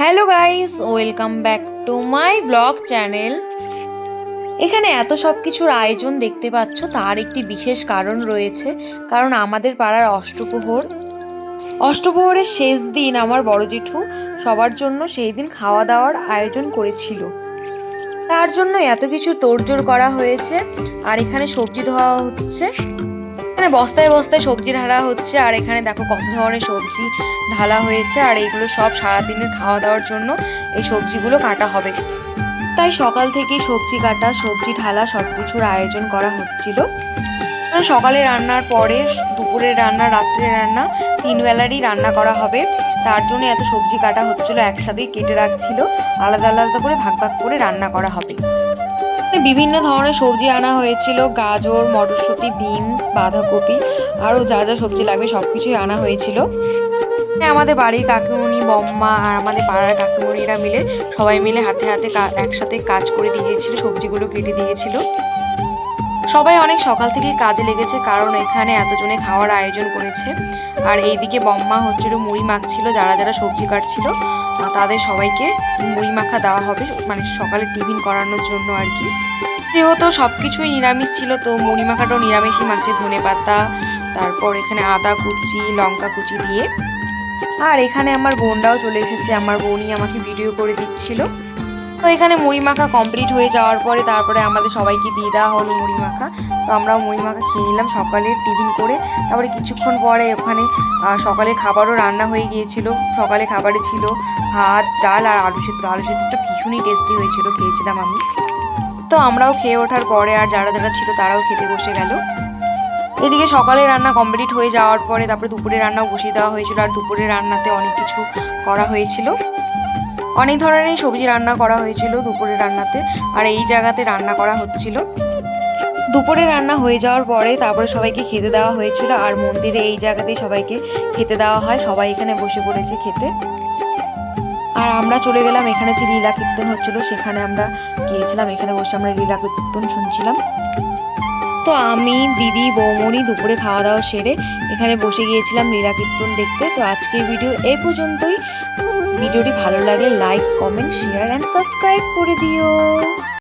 Hello guys, welcome back to my blog channel. এখানে এত সব কিছুর আয়োজন দেখতে পাচ্ছ, তার একটি বিশেষ কারণ রয়েছে, কারণ আমাদের পাড়ার অষ্টপ্রহর। অষ্টপ্রহরের শেষ দিন আমার বড় জেঠু সবার জন্য সেই দিন খাওয়া দাওয়ার আয়োজন করেছিল। তার জন্য এত কিছু তোড়জোড় করা হয়েছে, আর এখানে সবজি ধোয়া হচ্ছে। এখানে বস্তায় বস্তায় সবজি ঢালা হচ্ছে, আর এখানে দেখো কত ধরনের সবজি ঢালা হয়েছে, আর এইগুলো সব সারাদিনের খাওয়া দাওয়ার জন্য এই সবজিগুলো কাটা হবে। তাই সকাল থেকেই সবজি কাটা, সবজি ঢালা সব কিছুর আয়োজন করা হচ্ছিল। সকালে রান্নার পরে দুপুরের রান্না রাত্রে রান্না তিন বেলারই রান্না করা হবে। তার জন্য এত সবজি কাটা হচ্ছিল, একসাথেই কেটে রাখছিল। আলাদা আলাদা করে ভাগ ভাগ করে রান্না করা হবে। বিভিন্ন ধরনের সবজি আনা হয়েছিল। গাজর মটরশুঁটি বিনস বাঁধাকপি আরও যা যা সবজি লাগবে সব কিছুই আনা হয়েছিল। হ্যাঁ, আমাদের বাড়ির কাকিমণি বম্মা আর আমাদের পাড়ার কাকিমণিরা মিলে সবাই মিলে হাতে হাতে একসাথে কাজ করে দিয়েছিল সবজিগুলো কেটে দিয়েছিল। সবাই অনেক সকাল থেকেই কাজে লেগেছে, কারণ এখানে এতজনে খাওয়ার আয়োজন করেছে। আর এইদিকে বম্মা হচ্ছিল মুড়ি মাখছিল, যারা যারা সবজি কাটছিল তাদের সবাইকে মুড়ি মাখা দেওয়া হবে মানে সকালে টিফিন করানোর জন্য আর কি। যেহেতু সব কিছুই নিরামিষ ছিল, তো মুড়ি মাখাটাও নিরামিষই মাখছে ধনে পাতা, তারপর এখানে আদা কুচি, লঙ্কা কুচি দিয়ে। আর এখানে আমার বোনরাও চলে এসেছে, আমার বোনই আমাকে ভিডিও করে দিচ্ছিল। তো এখানে মুড়ি মাখা কমপ্লিট হয়ে যাওয়ার পরে তারপরে আমাদের সবাইকে দিয়ে দেওয়া হলো মুড়ি মাখা। তো আমরাও মুড়ি মাখা খেয়ে নিলাম সকালে টিফিন করে। তারপরে কিছুক্ষণ পরে ওখানে সকালে খাবারও রান্না হয়ে গিয়েছিল। সকালে খাবারে ছিল ভাত, ডাল আর আলু সেদ্ধ। আলু সেদ্ধটা ভীষণই টেস্টি হয়েছিল, খেয়েছিলাম আমি। তো আমরাও খেয়ে ওঠার পরে আর যারা যারা ছিল তারাও খেতে বসে গেল। এদিকে সকালে রান্না কমপ্লিট হয়ে যাওয়ার পরে তারপরে দুপুরে রান্নাও বসিয়ে দেওয়া হয়েছিল। আর দুপুরে রান্নাতে অনেক কিছু করা হয়েছিল। অনেক ধরনের সবজি রান্না করা হয়েছিল দুপুরে রান্নাতে, আর এই জায়গাতে রান্না করা হচ্ছিল। দুপুরে রান্না হয়ে যাওয়ার পরে তারপরে সবাইকে খেতে দেওয়া হয়েছিল, আর মন্দিরে এই জায়গাতেই সবাইকে খেতে দেওয়া হয়, সবাই এখানে বসে পড়েছে খেতে। আর আমরা চলে গেলাম, এখানে যে লীলা কীর্তন হচ্ছিল, সেখানে আমরা গিয়েছিলাম, এখানে বসে আমরা লীলা কীর্তন শুনছিলাম। তো আমি, দিদি বৌমনি দুপুরে খাওয়া দাওয়া সেরে এখানে বসে গিয়েছিলাম লীলা কীর্তন দেখতে। তো আজকের ভিডিও এই পর্যন্তই। ভিডিওটি ভালো লাগলে like comment share and subscribe করে দিও।